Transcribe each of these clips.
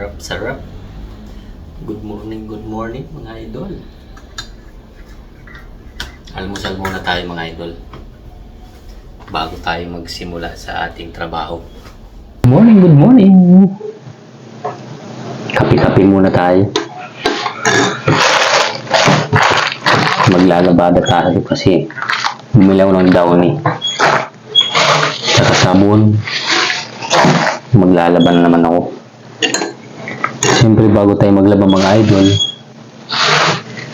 Sarap. Good morning, good morning mga idol. Almusal muna tayo mga idol. Bago tayo magsimula sa ating trabaho. Good morning, good morning. Kapi-kapi muna tayo. Maglalabada tayo kasi bumili ako ng downy. Saka sabon. Maglalaban naman ako. Siyempre bago tayo maglaba mga idol,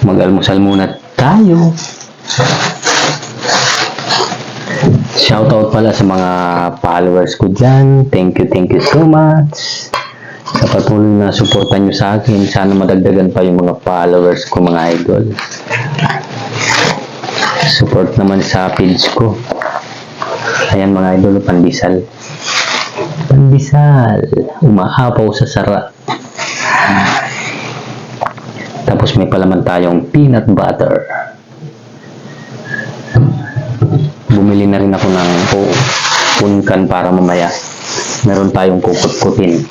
mag-almusal muna tayo. Shoutout pala sa mga followers ko dyan. Thank you, thank you so much. Sa patuloy na suportan nyo sa akin. Sana madagdagan pa yung mga followers ko mga idol. Support naman sa page ko. Ayan mga idol, pandesal. Pandesal. Umaapaw sa sarap. Tapos may palaman tayong peanut butter. Bumili na rin ako ng punkan para mamaya. Meron tayong kukut-kutin.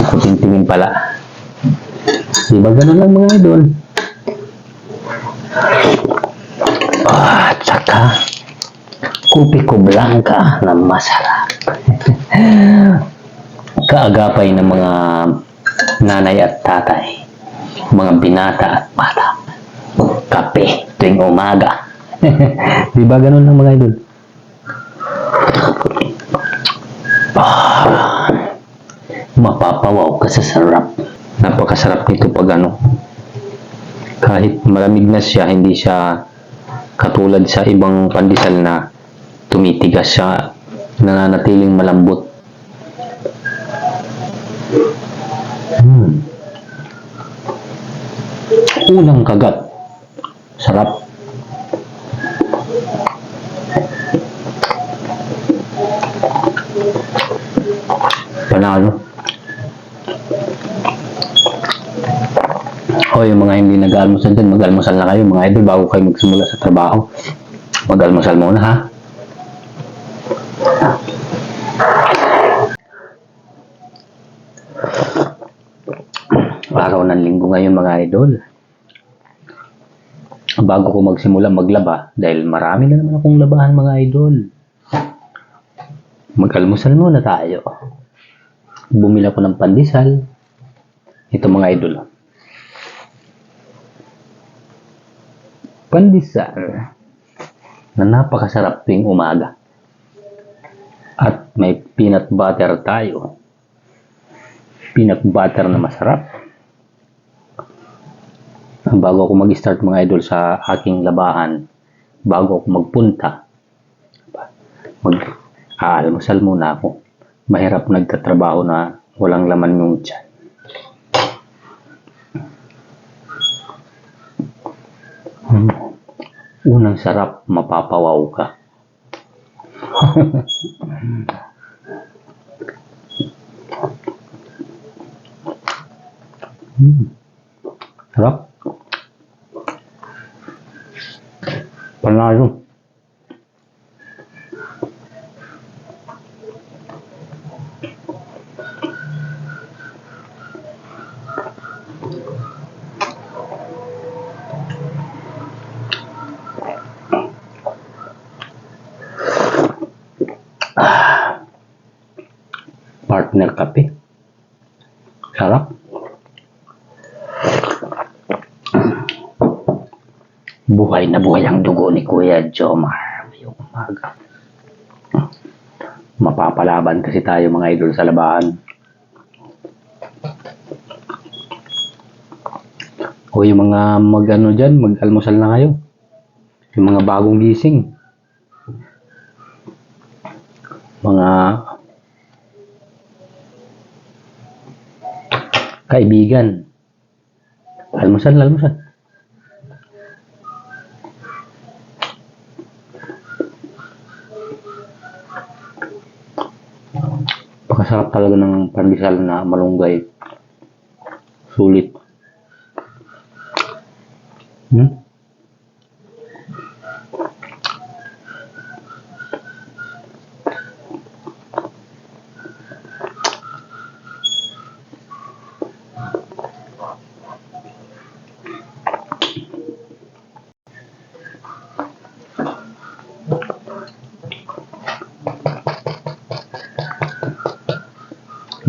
Kukutin-tingin pala. Diba ganun lang mga idol? Ah, tsaka kupi ko blanca na masarap. Kaagapay ng mga nanay at tatay, mga binata at bata. Kape tuwing umaga. Di ba ganun lang mga idol? Ah, mapapawaw ka sa sarap. Napakasarap nito pag ano. Kahit malamig na siya, hindi siya katulad sa ibang pandesal na tumitigas siya, nananatiling malambot. Hmm. Unang kagat. Sarap. Panalo. O yung mga hindi nag-almusal dyan, mag-almusal na kayo mga idol bago kayo magsimula sa trabaho. Mag-almusal muna ha. Araw ng linggo ngayon mga idol. Bago ko magsimula maglaba, dahil marami na naman akong labahan mga idol. Mag-almusal muna tayo. Bumili ako ng pandesal. Ito mga idol. Pandesal na napakasarap tuwing umaga. At may peanut butter tayo. Peanut butter na masarap. Bago ako mag-start mga idol sa aking labahan, bago ako magpunta, mag aalmusal muna ako. Mahirap nagtatrabaho na walang laman yung tiyan. Hmm. Unang sarap, mapapawaw ka. hmm. Panalo. partner kape. Buhay na buhay ang dugo ni Kuya Jomar. Ngayong umaga. Mapapalaban kasi tayo mga idol sa labahan. O yung mga mag-ano dyan, mag-almusal na kayo. Yung mga bagong gising. Mga kaibigan. Almusal, almusal. Pakasarap talaga ng pandesal na malunggay. Sulit.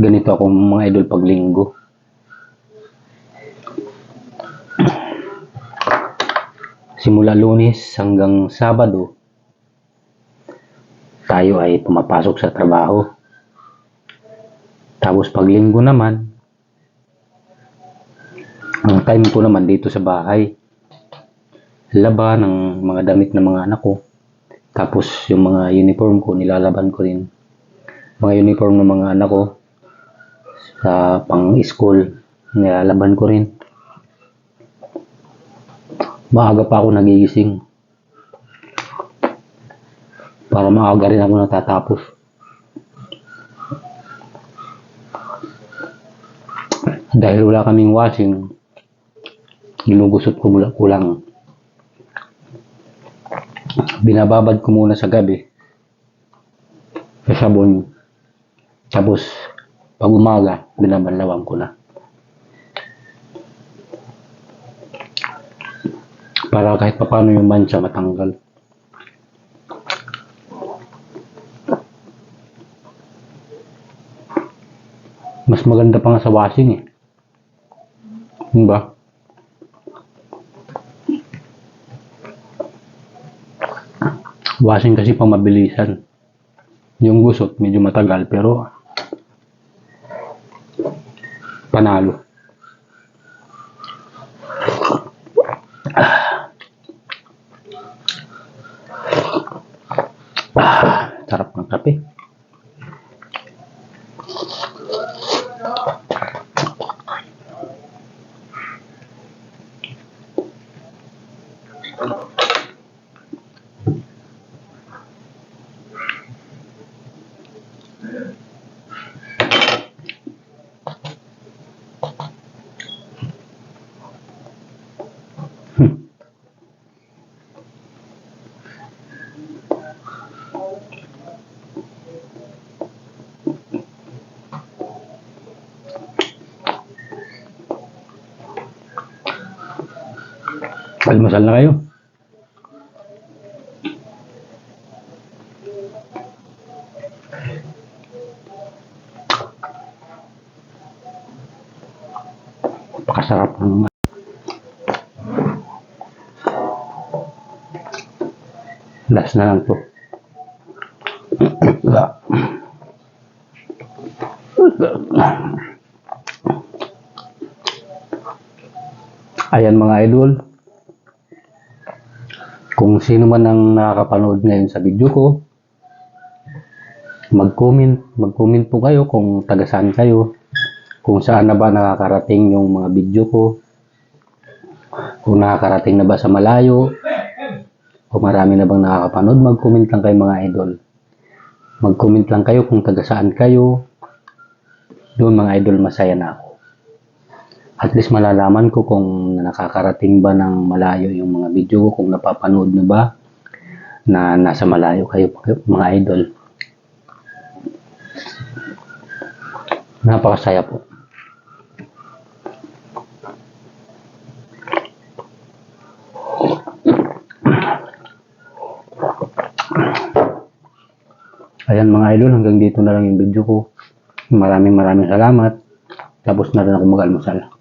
Ganito ako mga idol pag linggo. Simula lunes hanggang sabado, tayo ay pumapasok sa trabaho. Tapos pag linggo naman, ang time ko naman dito sa bahay, laba ng mga damit ng mga anak ko. Tapos yung mga uniform ko, nilalaban ko rin. Mga uniform ng mga anak ko sa pang-school, nilalaban ko rin. Maaga pa ako nagigising. Para maaga rin ako natatapos. Dahil wala kaming washing, ginugusot ko mula kulang. Binababad ko muna sa gabi sa sabon. Tapos, pag umaga, binabanlawan ko na. Para kahit papano yung mancha matanggal. Mas maganda pa nga sa washing eh. Di ba? Washing kasi pang mabilisan. Yung gusot, medyo matagal, pero panalo. Ah, sarap ng kape. Almasal na kayo. Napakasarap ng Last na lang to. Ayan mga idol. Kung sino man ang nakakapanood ngayon sa video ko, mag-comment, mag-comment po kayo kung taga saan kayo, kung saan na ba nakakarating yung mga video ko, kung nakakarating na ba sa malayo, o marami na bang nakakapanood, mag-comment lang kayo mga idol. Mag-comment lang kayo kung taga saan kayo, doon mga idol masaya na ako. At least malalaman ko kung nakakarating ba ng malayo yung mga video ko, kung napapanood nyo ba na nasa malayo kayo mga idol. Napakasaya po. Ayan mga idol, hanggang dito na lang yung video ko. Maraming maraming salamat. Tapos na rin ako mag-almusal.